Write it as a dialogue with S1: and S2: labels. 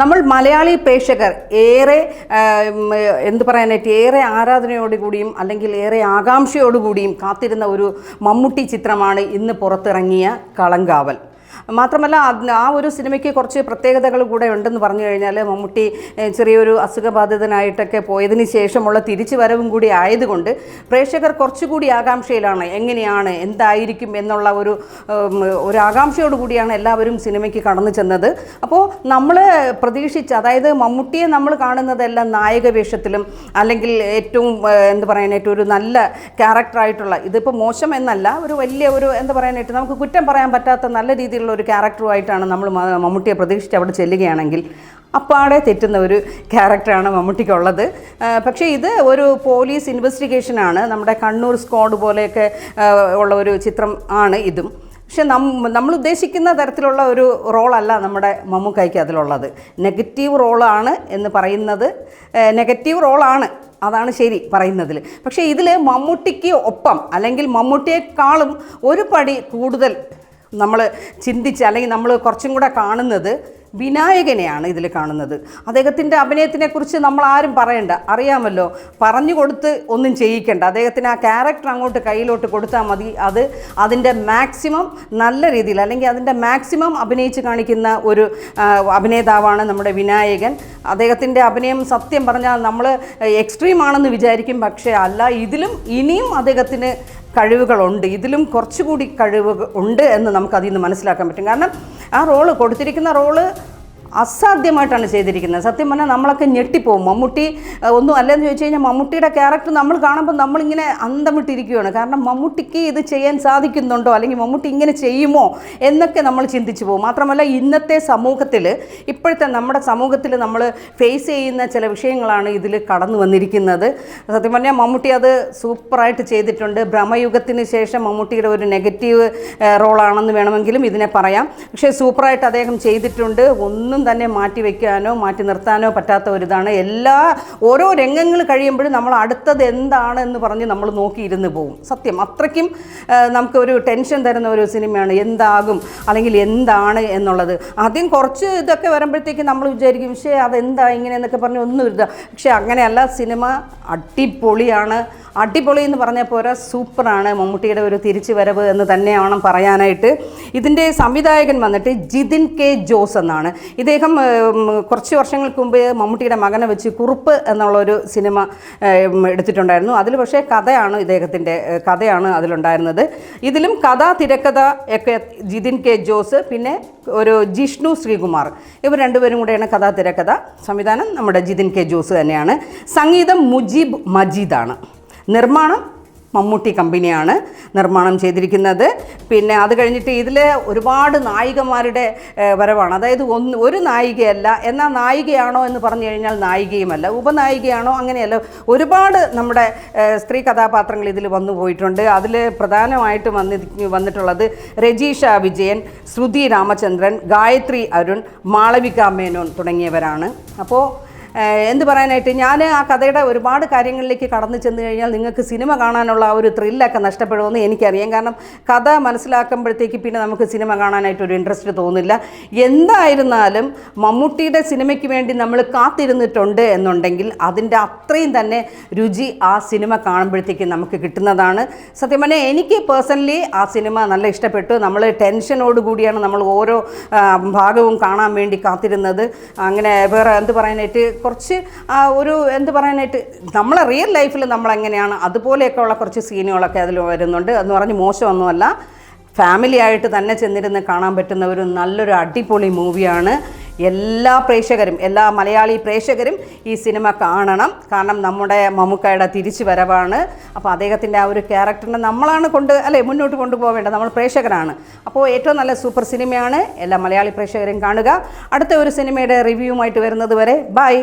S1: നമ്മൾ മലയാളി പ്രേക്ഷകർ ഏറെ എന്ത് പറയാനായിട്ട് ഏറെ ആരാധനയോടുകൂടിയും അല്ലെങ്കിൽ ഏറെ ആകാംക്ഷയോടുകൂടിയും കാത്തിരുന്ന ഒരു മമ്മൂട്ടി ചിത്രമാണ് ഇന്ന് പുറത്തിറങ്ങിയ കളങ്കാവൽ. മാത്രമല്ല ആ ഒരു സിനിമയ്ക്ക് കുറച്ച് പ്രത്യേകതകൾ കൂടെ ഉണ്ടെന്ന് പറഞ്ഞു കഴിഞ്ഞാൽ മമ്മൂട്ടി ചെറിയൊരു അസുഖബാധിതനായിട്ടൊക്കെ പോയതിന് ശേഷമുള്ള തിരിച്ചു വരവും കൂടി ആയതുകൊണ്ട് പ്രേക്ഷകർ കുറച്ചുകൂടി ആകാംക്ഷയിലാണ്. എങ്ങനെയാണ് എന്തായിരിക്കും എന്നുള്ള ഒരു ഒരു ആകാംക്ഷയോട് കൂടിയാണ് എല്ലാവരും സിനിമയ്ക്ക് കടന്നു ചെന്നത്. അപ്പോൾ നമ്മൾ പ്രതീക്ഷിച്ച അതായത് മമ്മൂട്ടിയെ നമ്മൾ കാണുന്നതെല്ലാം നായക വേഷത്തിലും അല്ലെങ്കിൽ ഏറ്റവും എന്ത് പറയാനായിട്ട് ഒരു നല്ല ക്യാരക്ടറായിട്ടുള്ള ഇതിപ്പോൾ മോശം എന്നല്ല ഒരു വലിയ ഒരു എന്താ പറയാനായിട്ട് നമുക്ക് കുറ്റം പറയാൻ പറ്റാത്ത നല്ല രീതിയിലുള്ള ഒരു ക്യാരക്ടറുമായിട്ടാണ് നമ്മൾ മമ്മൂട്ടിയെ പ്രതീക്ഷിച്ച് അവിടെ ചെല്ലുകയാണെങ്കിൽ അപ്പാടെ തെറ്റുന്ന ഒരു ക്യാരക്ടറാണ് മമ്മൂട്ടിക്കുള്ളത്. പക്ഷേ ഇത് ഒരു പോലീസ് ഇൻവെസ്റ്റിഗേഷനാണ്. നമ്മുടെ കണ്ണൂർ സ്ക്വാഡ് പോലെയൊക്കെ ഉള്ള ഒരു ചിത്രം ആണ് ഇതും. പക്ഷെ നം നമ്മൾ ഉദ്ദേശിക്കുന്ന തരത്തിലുള്ള ഒരു റോളല്ല നമ്മുടെ മമ്മൂക്കായ്ക്ക് അതിലുള്ളത്. നെഗറ്റീവ് റോളാണ് എന്ന് പറയുന്നത്. നെഗറ്റീവ് റോളാണ്. അതാണ് ശരി പറയുന്നതിൽ. പക്ഷേ ഇതിൽ മമ്മൂട്ടിക്ക് ഒപ്പം അല്ലെങ്കിൽ മമ്മൂട്ടിയെക്കാളും ഒരു പടി കൂടുതൽ നമ്മൾ ചിന്തിച്ച് അല്ലെങ്കിൽ നമ്മൾ കുറച്ചും കൂടെ കാണുന്നത് വിനായകനെയാണ് ഇതിൽ കാണുന്നത്. അദ്ദേഹത്തിന്റെ അഭിനയത്തിനെക്കുറിച്ച് നമ്മൾ ആരും പറയണ്ട. അറിയാമല്ലോ പറഞ്ഞു കൊടുത്ത് ഒന്നും ചെയ്യിക്കേണ്ട. അദ്ദേഹത്തിന് ആ ക്യാരക്ടർ അങ്ങോട്ട് കയ്യിലോട്ട് കൊടുത്താൽ മതി. അത് അതിന്റെ മാക്സിമം നല്ല രീതിയിൽ അല്ലെങ്കിൽ അതിന്റെ മാക്സിമം അഭിനയിച്ച് കാണിക്കുന്ന ഒരു അഭിനേതാവാണ് നമ്മുടെ വിനായകൻ. അദ്ദേഹത്തിന്റെ അഭിനയം സത്യം പറഞ്ഞാൽ നമ്മൾ എക്സ്ട്രീം ആണെന്ന് വിചാരിക്കും. പക്ഷേ അല്ല ഇതിലും ഇനിയും അദ്ദേഹത്തിന് കഴിവുകളുണ്ട്. ഇതിലും കുറച്ചുകൂടി കഴിവ് ഉണ്ട് എന്ന് നമുക്ക് അതിൽ നിന്ന് മനസ്സിലാക്കാൻ പറ്റും. കാരണം ആ റോൾ കൊടുത്തിരിക്കുന്ന റോൾ അസാധ്യമായിട്ടാണ് ചെയ്തിരിക്കുന്നത്. സത്യം പറഞ്ഞാൽ നമ്മളൊക്കെ ഞെട്ടിപ്പോവും. മമ്മൂട്ടി ഒന്നും അല്ലെന്ന് ചോദിച്ചു കഴിഞ്ഞാൽ മമ്മൂട്ടിയുടെ ക്യാരക്ടർ നമ്മൾ കാണുമ്പോൾ നമ്മളിങ്ങനെ അന്തം വിട്ടിരിക്കുകയാണ് കാരണം മമ്മൂട്ടിക്ക് ഇത് ചെയ്യാൻ സാധിക്കുന്നുണ്ടോ? അല്ലെങ്കിൽ മമ്മൂട്ടി ഇങ്ങനെ ചെയ്യുമോ? എന്നൊക്കെ നമ്മൾ ചിന്തിച്ചു പോകും. മാത്രമല്ല ഇന്നത്തെ സമൂഹത്തിൽ ഇപ്പോഴത്തെ നമ്മുടെ സമൂഹത്തിൽ നമ്മൾ ഫേസ് ചെയ്യുന്ന ചില വിഷയങ്ങളാണ് ഇതിൽ കടന്നു വന്നിരിക്കുന്നത്. സത്യം പറഞ്ഞാൽ മമ്മൂട്ടി അത് സൂപ്പറായിട്ട് ചെയ്തിട്ടുണ്ട്. ഭ്രമയുഗത്തിന് ശേഷം മമ്മൂട്ടിയുടെ ഒരു നെഗറ്റീവ് റോളാണെന്ന് വേണമെങ്കിലും ഇതിനെ പറയാം. പക്ഷേ സൂപ്പറായിട്ട് അദ്ദേഹം ചെയ്തിട്ടുണ്ട്. ഒന്നും തന്നെ മാറ്റി വയ്ക്കാനോ മാറ്റി നിർത്താനോ പറ്റാത്ത ഒരിതാണ്. എല്ലാ ഓരോ രംഗങ്ങൾ കഴിയുമ്പോഴും നമ്മൾ അടുത്തത് എന്താണ് എന്ന് പറഞ്ഞ് നമ്മൾ നോക്കിയിരുന്ന് പോകും സത്യം അത്രയ്ക്കും നമുക്ക് ഒരു ടെൻഷൻ തരുന്ന ഒരു സിനിമയാണ് എന്താകും അല്ലെങ്കിൽ എന്താണ് എന്നുള്ളത്. ആദ്യം കുറച്ച് ഇതൊക്കെ വരുമ്പോഴത്തേക്ക് നമ്മൾ വിചാരിക്കും പക്ഷേ അതെന്താ ഇങ്ങനെ എന്നൊക്കെ പറഞ്ഞ് ഒന്നും ഇല്ല. പക്ഷേ അങ്ങനെയല്ല സിനിമ അടിപൊളിയാണ്. അടിപൊളി എന്ന് പറഞ്ഞ പോരാ സൂപ്പറാണ് മമ്മൂട്ടിയുടെ ഒരു തിരിച്ചു വരവ് എന്ന് തന്നെയാണ് പറയാനായിട്ട്. ഇതിന്റെ സംവിധായകൻ വന്നിട്ട് ജിതിൻ കെ ജോസ് എന്നാണ്. ഇദ്ദേഹം കുറച്ച് വർഷങ്ങൾക്ക് മുമ്പ് മമ്മൂട്ടിയുടെ മകനെ വെച്ച് കുറുപ്പ് എന്നുള്ളൊരു സിനിമ എടുത്തിട്ടുണ്ടായിരുന്നു. അതിൽ പക്ഷേ കഥയാണ് ഇദ്ദേഹത്തിന്റെ കഥയാണ് അതിലുണ്ടായിരുന്നത്. ഇതിലും കഥ തിരക്കഥ ഒക്കെ ജിതിൻ കെ ജോസ് പിന്നെ ഒരു ജിഷ്ണു ശ്രീകുമാർ. ഇവർ രണ്ടുപേരും കൂടെയാണ് കഥാ തിരക്കഥ സംവിധാനം. നമ്മുടെ ജിതിൻ കെ ജോസ് തന്നെയാണ്. സംഗീതം മുജീബ് മജീദാണ്. നിർമ്മാണം മമ്മൂട്ടി കമ്പനിയാണ് നിർമ്മാണം ചെയ്തിരിക്കുന്നത്. പിന്നെ അത് കഴിഞ്ഞിട്ട് ഇതിൽ ഒരുപാട് നായികമാരുടെ വരവാണ്. അതായത് ഒന്ന് ഒരു നായികയല്ല. എന്നാൽ നായികയാണോ എന്ന് പറഞ്ഞു കഴിഞ്ഞാൽ നായികയുമല്ല. ഉപനായികയാണോ അങ്ങനെയല്ല. ഒരുപാട് നമ്മുടെ സ്ത്രീ കഥാപാത്രങ്ങൾ ഇതിൽ വന്നു പോയിട്ടുണ്ട്. അതിൽ പ്രധാനമായിട്ട് വന്നി വന്നിട്ടുള്ളത് രജീഷ വിജയൻ ശ്രുതി രാമചന്ദ്രൻ ഗായത്രി അരുൺ മാളവിക മേനോൻ തുടങ്ങിയവരാണ്. അപ്പോൾ എന്ത് പറയാനായിട്ട് ഞാൻ ആ കഥയുടെ ഒരുപാട് കാര്യങ്ങളിലേക്ക് കടന്നു ചെന്ന് കഴിഞ്ഞാൽ നിങ്ങൾക്ക് സിനിമ കാണാനുള്ള ആ ഒരു ത്രില്ലൊക്കെ നഷ്ടപ്പെടുമെന്ന് എനിക്കറിയാം. കാരണം കഥ മനസ്സിലാക്കുമ്പോഴത്തേക്ക് പിന്നെ നമുക്ക് സിനിമ കാണാനായിട്ട് ഒരു ഇൻട്രസ്റ്റ് തോന്നില്ല. എന്തായിരുന്നാലും മമ്മൂട്ടിയുടെ സിനിമയ്ക്ക് വേണ്ടി നമ്മൾ കാത്തിരുന്നിട്ടുണ്ട് എന്നുണ്ടെങ്കിൽ അതിന്റെ അത്രയും തന്നെ രുചി ആ സിനിമ കാണുമ്പോഴത്തേക്ക് നമുക്ക് കിട്ടുന്നതാണ്. സത്യം പറഞ്ഞാൽ എനിക്ക് പേഴ്സണലി ആ സിനിമ നല്ല ഇഷ്ടപ്പെട്ടു. നമ്മൾ ടെൻഷനോട് കൂടിയാണ് നമ്മൾ ഓരോ ഭാഗവും കാണാൻ വേണ്ടി കാത്തിരുന്നത്. അങ്ങനെ വേറെ എന്ത് പറയാനായിട്ട് കുറച്ച് ഒരു എന്ത് പറയാനായിട്ട് നമ്മളെ റിയൽ ലൈഫിൽ നമ്മൾ എങ്ങനെയാണ് അതുപോലെയൊക്കെ ഉള്ള കുറച്ച് സീനുകളൊക്കെ അതിൽ വരുന്നുണ്ട്. എന്ന് പറഞ്ഞ് മോശമൊന്നുമല്ല. ഫാമിലി ആയിട്ട് തന്നെ ചെന്നിരുന്ന് കാണാൻ പറ്റുന്ന ഒരു നല്ലൊരു അടിപൊളി മൂവിയാണ് എല്ലാ പ്രേക്ഷകരും എല്ലാ മലയാളി പ്രേക്ഷകരും ഈ സിനിമ കാണണം. കാരണം നമ്മുടെ മമ്മൂക്കയുടെ തിരിച്ചു വരവാണ് അപ്പോൾ അദ്ദേഹത്തിന്റെ ആ ഒരു ക്യാരക്ടറിനെ നമ്മളാണ് കൊണ്ട് അല്ലേ മുന്നോട്ട് കൊണ്ടുപോവേണ്ടത് നമ്മൾ പ്രേക്ഷകരാണ്. അപ്പോൾ ഏറ്റവും നല്ല സൂപ്പർ സിനിമയാണ് എല്ലാ മലയാളി പ്രേക്ഷകരും കാണുക. അടുത്ത ഒരു സിനിമയുടെ റിവ്യൂവുമായിട്ട് വരുന്നത് വരെ ബൈ.